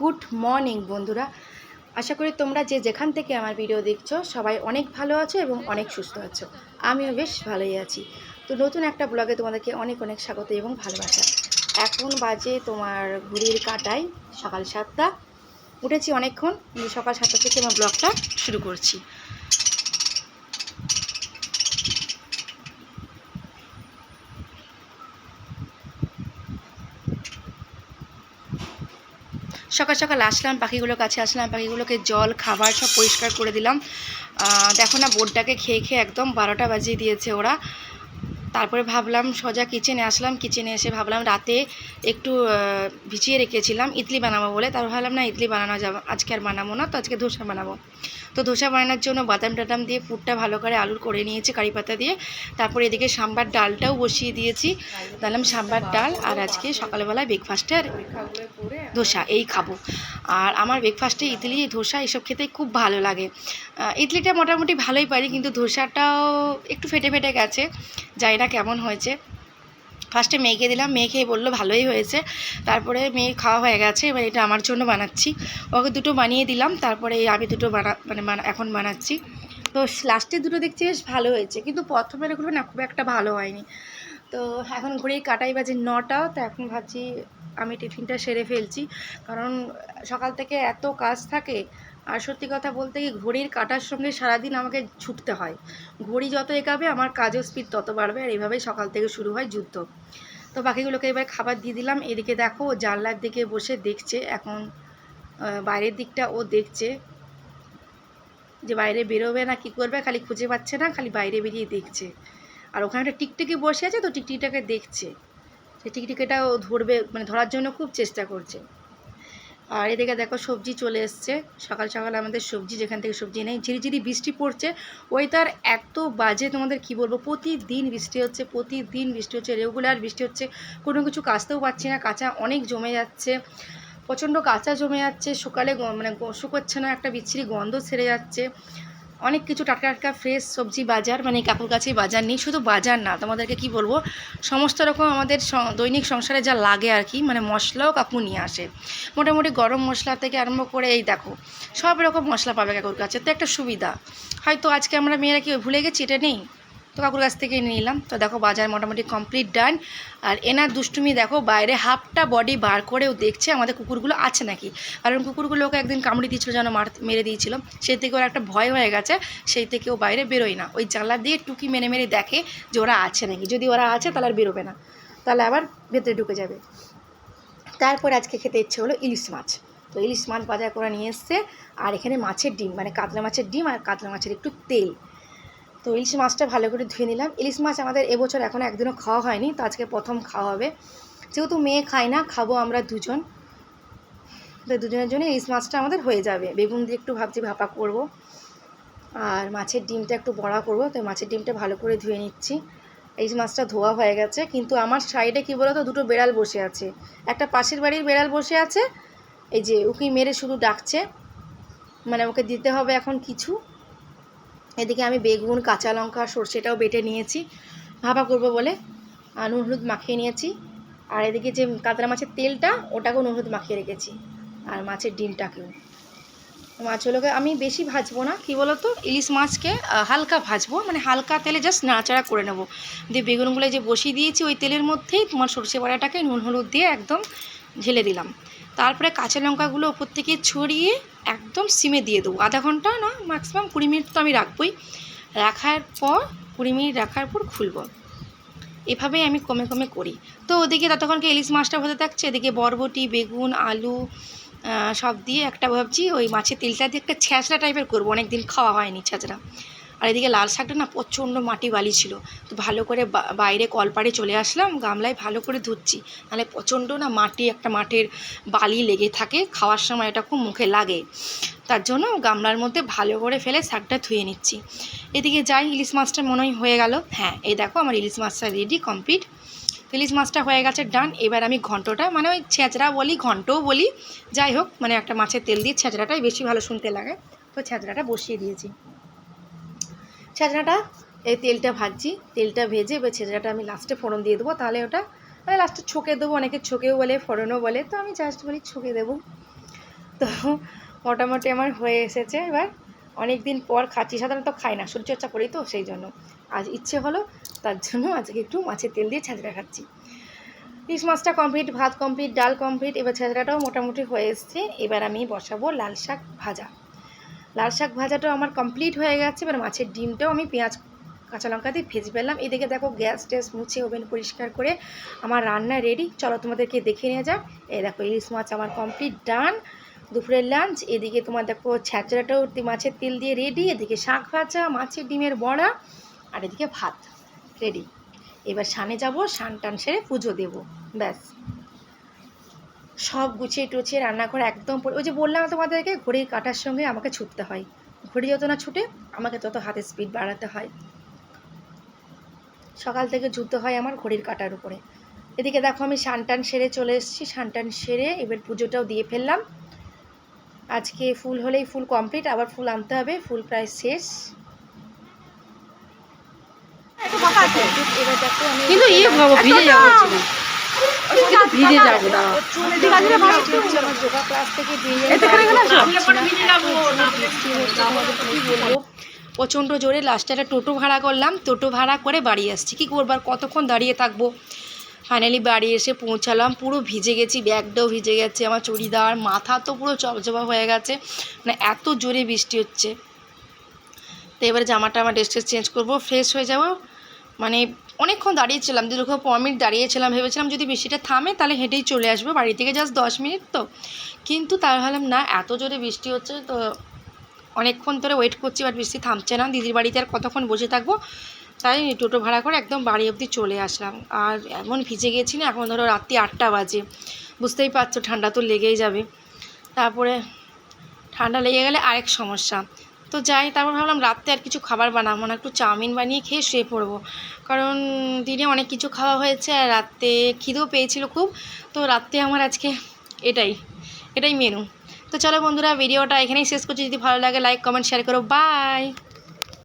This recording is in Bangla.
গুড মর্নিং, বন্ধুরা। আশা করি তোমরা যে যেখান থেকে আমার ভিডিও দেখছ, সবাই অনেক ভালো আছো এবং অনেক সুস্থ আছো। আমিও বেশ ভালোই আছি। তো নতুন একটা ব্লগে তোমাদেরকে অনেক অনেক স্বাগত এবং ভালোবাসা। এখন বাজে তোমার ঘুড়ির কাটাই সকাল সাতটা। উঠেছি অনেকক্ষণ, সকাল সাতটা থেকে আমার ব্লগটা শুরু করছি। সকাল সকাল আসলাম, পাখিগুলোর কাছে আসলাম, পাখিগুলোকে জল, খাবার সব পরিষ্কার করে দিলাম। দেখো না বোর্ডটাকে খেয়ে খেয়ে একদম বারোটা বাজিয়ে দিয়েছে ওরা। তারপরে ভাবলাম, সোজা কিচেনে আসলাম। কিচেনে এসে ভাবলাম, রাতে একটু ভিজিয়ে রেখেছিলাম, ইডলি বানাবো বলে। তারপর ভাবলাম, না, ইডলি বানানো যাবে, আজকে আর বানাবো না, তো আজকে ধোসা বানাবো। তো ধোসা বানানোর জন্য বাদাম টাদাম দিয়ে পুরটা ভালো করে আলুর করে নিয়েছি, কারি পাতা দিয়ে। তারপরে এদিকে সাম্বার ডালটাও বসিয়ে দিয়েছি। দিলাম সাম্বার ডাল আর আজকে সকালবেলায় ব্রেকফাস্টের ধোসা এই খাব। আর আমার ব্রেকফাস্টে ইডলি, ধোসা এসব খেতে খুব ভালো লাগে। ইডলিটা মোটামুটি ভালোই পারি, কিন্তু ধোসাটাও একটু ফেটে ফেটে গেছে, জানি না কেমন হয়েছে। ফার্স্টে মেয়েকে দিলাম, মেয়ে খেয়ে বলল ভালোই হয়েছে। তারপরে মেয়ে খাওয়া হয়ে গেছে, এবার এটা আমার জন্য বানাচ্ছি। ওকে দুটো বানিয়ে দিলাম, তারপরে আমি দুটো বানা মানে এখন বানাচ্ছি। তো লাস্টে দুটো দেখছি বেশ ভালো হয়েছে, কিন্তু প্রথমের এগুলো না খুব একটা ভালো হয়নি। তো এখন ঘুরেই কাটাই বাজে নটা, তো এখন ভাবছি আমি টিফিনটা সেরে ফেলছি। কারণ সকাল থেকে এত কাজ থাকে, আর সত্যি কথা বলতে কি ঘড়ির কাটার সঙ্গে সারাদিন আমাকে ছুটতে হয়। ঘড়ি যত এগাবে, আমার কাজের স্পিড তত বাড়বে, আর এইভাবেই সকাল থেকে শুরু হয় যুদ্ধ। তো বাকিগুলোকে এবার খাবার দিয়ে দিলাম। এদিকে দেখো, জানলার দিকে বসে দেখছে, এখন বাইরের দিকটা ও দেখছে যে বাইরে বেরোবে না, কি করবে, খালি খুঁজে পাচ্ছে না, খালি বাইরে বেরিয়ে দেখছে। আর ওখানে একটা টিকটিকি বসে আছে, তো টিকটিকিটাকে দেখছে। সেই টিকটিকিটা ও ধরবে মানে ধরার জন্য খুব চেষ্টা করছে। আর এদিকে দেখো সবজি চলে এসছে। সকাল সকাল আমাদের সবজি, যেখান থেকে সবজি নেই, ঝিরিঝিরি বৃষ্টি পড়ছে। ওয়েদার এত বাজে তোমাদের কি বলব, প্রতিদিন বৃষ্টি হচ্ছে, প্রতিদিন বৃষ্টি হচ্ছে, রেগুলার বৃষ্টি হচ্ছে। কোনো কিছু কাচতেও পারছি না, কাঁচা অনেক জমে যাচ্ছে। প্রচণ্ড কাঁচা জমে যাচ্ছে সকালে মানে শুকোচ্ছে না, একটা বিচ্ছিরি গন্ধ ছেড়ে যাচ্ছে। অনেক কিছু টাটকা টাটকা ফ্রেশ সবজি বাজার মানে কাকুর কাছেই বাজার নেই, শুধু বাজার না, তোমাদেরকে কি বলব? সমস্ত রকম আমাদের দৈনিক সংসারে যা লাগে আর কি মানে মশলাও কাকু নিয়ে আসে। মোটামুটি গরম মশলা থেকে আরম্ভ করে এই দেখো, সব রকম মশলা পাবে কাকুর কাছে, তো একটা সুবিধা। হয়তো আজকে আমরা মেয়েরা কি ভুলে গেছি, এটা নেই? তো কাকুর কাছ থেকে নিয়ে নিলাম। তো দেখো বাজার মোটামুটি কমপ্লিট ডান আর এনার দুষ্টুমি দেখো, বাইরে হাফটা বডি বার করেও দেখছে আমাদের কুকুরগুলো আছে নাকি। কারণ কুকুরগুলোকে একদিন কামড়ে দিয়েছিল, যেন মার, মেরে দিয়েছিল। সেই থেকে ওর একটা ভয় হয়ে গেছে, সেই থেকে ও বাইরে বেরোয় না। ওই জানলা দিয়ে টুকি মেরে মেরে দেখে যে ওরা আছে নাকি। যদি ওরা আছে, তাহলে আর বেরোবে না। তাহলে আবার ভেতরে ঢুকে যাবে। তারপর আজকে খেতে ইচ্ছে হলো ইলিশ মাছ। তো ইলিশ মাছ বাজার করে নিয়ে এসছে, আর এখানে মাছের ডিম মানে কাতলা মাছের ডিম আর কাতলা মাছের একটু তেল। তো ইলিশ মাছটা ভালো করে ধুয়ে নিলাম। ইলিশ মাছ আমাদের এবছর এখনও একদিনও খাওয়া হয়নি, তো আজকে প্রথম খাওয়া হবে। যেহেতু মেয়ে খায় না, খাব আমরা দুজন। তো দুজনের জন্য ইলিশ মাছটা আমাদের হয়ে যাবে। বেগুন দিয়ে একটু ভাবছি ভাপা করব। আর মাছের ডিমটা একটু বড়া করব। তো মাছের ডিমটা ভালো করে ধুয়ে নিচ্ছি। ইলিশ মাছটা ধোয়া হয়ে গেছে, কিন্তু আমার সাইডে কী বলো তো দুটো বেড়াল বসে আছে। একটা পাশের বাড়ির বেড়াল বসে আছে, এই যে উকি মেরে শুধু ডাকছে। মানে ওকে দিতে হবে এখন কিছু। এদিকে আমি বেগুন, কাঁচা লঙ্কা, সর্ষেটাও বেটে নিয়েছি। ভাপা করব বলে নুন হলুদ মাখিয়ে নিয়েছি। আর এদিকে যে কাতলা মাছের তেলটা, ওটাকেও নুন হলুদ মাখিয়ে রেখেছি। আর মাছের ডিমটাকেও। মাছগুলোকে আমি বেশি ভাজবো না, কি বলো তো ইলিশ মাছকে হালকা ভাজবো মানে হালকা তেলে জাস্ট নাড়াচাড়া করে নেব। দিয়ে বেগুনগুলো যে বসিয়ে দিয়েছি ওই তেলের মধ্যেই, তোমার সর্ষে বাড়াটাকে নুন হলুদ দিয়ে একদম ঢেলে দিলাম। তারপরে কাঁচা লঙ্কাগুলো ওপর থেকে ছড়িয়ে একদম সিমে দিয়ে দেবো। আধা ঘণ্টা না ম্যাক্সিমাম কুড়ি মিনিট তো আমি রাখবই। রাখার পর, কুড়ি মিনিট রাখার পর খুলবো। এভাবেই আমি কমে কমে করি। তো ওদিকে ততক্ষণকে ইলিশ মাছটা হতে থাকছে? এদিকে বরবটি, বেগুন, আলু সব দিয়ে একটা ভাবছি, ওই মাছের তেলটা দিয়ে একটা ছ্যাঁচড়া টাইপের করব। অনেক দিন খাওয়া হয়নি ছ্যাঁচড়া। আর এদিকে লাল শাকটা না প্রচণ্ড মাটি বালি ছিল। তো ভালো করে বাইরে কলপাড়ে চলে আসলাম, গামলায় ভালো করে ধুচ্ছি। নাহলে প্রচণ্ড না মাটি, একটা মাঠের বালি লেগে থাকে, খাওয়ার সময় এটা খুব মুখে লাগে। তার জন্য গামলার মধ্যে ভালো করে ফেলে শাকটা ধুয়ে নিচ্ছি। এদিকে যাই, ইলিশ মাছটা মনে হয় হয়ে গেল। হ্যাঁ এই দেখো আমার ইলিশ মাছটা রেডি কমপ্লিট ইলিশ মাছটা হয়ে গেছে ডান এবার আমি ঘন্টটা মানে ওই ছেঁচড়া বলি, ঘন্টও বলি। যাই হোক মানে একটা মাছের তেল দিয়ে ছেঁচড়াটাই বেশি ভালো শুনতে লাগে। তো ছেঁচড়াটা বসিয়ে দিয়েছি। ছেঁচড়াটা, এই তেলটা ভাজছি, তেলটা ভেজে এবার ছেঁচড়াটা আমি লাস্টে ফোড়ন দিয়ে দেবো, তাহলে ওটা মানে লাস্টে ছকে দেবো, অনেকে ছকেও বলে, ফোড়নও বলে, তো আমি জাস্ট বলি ছকে দেবো। তো মোটামুটি আমার হয়ে এসেছে এবার অনেক দিন পর খাচ্ছি, সাধারণত খাই না, শরীরচর্চা করি তো, সেই জন্য। আজ ইচ্ছে হলো, তার জন্য আজকে একটু মাছের তেল দিয়ে ছাঁচড়া খাচ্ছি। ইলিশ মাছটা কমপ্লিট ভাত কমপ্লিট ডাল কমপ্লিট এবার ছাঁচড়াটাও মোটামুটি হয়ে এসছে, এবার আমি বসাবো লাল শাক ভাজা। লাল শাক ভাজাটাও আমার কমপ্লিট হয়ে গেছে, এবার মাছের ডিমটাও আমি পেঁয়াজ, কাঁচা লঙ্কা দিয়ে ভেজে ফেললাম। এদিকে দেখো গ্যাস ট্যাস মুছে ওভেন পরিষ্কার করে আমার রান্না রেডি চলো তোমাদেরকে দেখে নিয়ে যাও এই দেখো ইলিশ মাছ আমার কমপ্লিট ডান দুপুরের লাঞ্চ এদিকে তোমার দেখো ছ্যাঁচড়াটাও মাছের তেল দিয়ে রেডি এদিকে শাক ভাজা, মাছের ডিমের বড়া, আর এদিকে ভাত রেডি এবার সানে যাব সান টান সেরে পুজো দেবো, ব্যাস। সব গুছিয়ে টুছিয়ে রান্নাঘর একদম ওই যে বললাম তোমাদেরকে ঘড়ির কাটার সঙ্গে আমাকে ছুটতে হয়। ঘড়ি যত না ছুটে আমাকে তত হাতের স্পিড বাড়াতে হয়। সকাল থেকে যুদ্ধ হয় আমার ঘড়ির কাটার উপরে। এদিকে দেখো আমি সানটান সেরে চলে এসেছি। সানটান সেরে এবার পুজোটাও দিয়ে ফেললাম। আজকে ফুল হলেই ফুল কমপ্লিট আবার ফুল আনতে হবে ফুল প্রায় শেষ। এবার দেখো আমি কিন্তু ইয়ে ভিজে যাব ভিজে যোগা ক্লাস থেকে প্রচণ্ড জোরে লাস্টে একটা টোটো ভাড়া করলাম। টোটো ভাড়া করে বাড়ি আসছি। কী করব আর কতক্ষণ দাঁড়িয়ে থাকব? ফাইনালি বাড়ি এসে পৌঁছালাম। পুরো ভিজে গেছি, ব্যাগটাও ভিজে গেছে, আমার চুড়িদার মাথা তো পুরো চপচপা হয়ে গেছে। মানে এত জোরে বৃষ্টি হচ্ছে। তো এবারে জামাটা আমার ড্রেস চেঞ্জ করব ফ্রেশ হয়ে যাব। মানে অনেকক্ষণ দাঁড়িয়েছিলাম, দীর্ঘ পনেরো মিনিট দাঁড়িয়েছিলাম, ভেবেছিলাম যদি বৃষ্টিটা থামে তাহলে হেঁটেই চলে আসব, বাড়ি থেকে জাস্ট দশ মিনিট তো। কিন্তু তার ভাবলাম, না, এত জোরে বৃষ্টি হচ্ছে তো অনেকক্ষণ ধরে ওয়েট করছি বাট বৃষ্টি থামছে না। দিদির বাড়িতে আর কতক্ষণ বসে থাকব, তাই টোটো ভাড়া করে একদম বাড়ি অবধি চলে আসলাম। আর এমন ভিজে গেছি না, এখন ধরো রাত্রি আটটা বাজে, বুঝতেই পারছ ঠান্ডা তো লেগেই যাবে। তারপরে ঠান্ডা লেগে গেলে আরেক সমস্যা তো যাই, তারপর ভাবলাম রাত্রে আর কিছু খাবার বানাবো না, একটু চাউমিন বানিয়ে খেয়ে শুয়ে পড়ব। কারণ দিনে অনেক কিছু খাওয়া হয়েছে আর রাত্রে খিদেও পেয়েছিল খুব। তো রাত্রে আমার আজকে এটাই এটাই মেনু তো চলো বন্ধুরা, ভিডিওটা এখানেই শেষ করছি। যদি ভালো লাগে লাইক কমেন্ট শেয়ার করো। বাই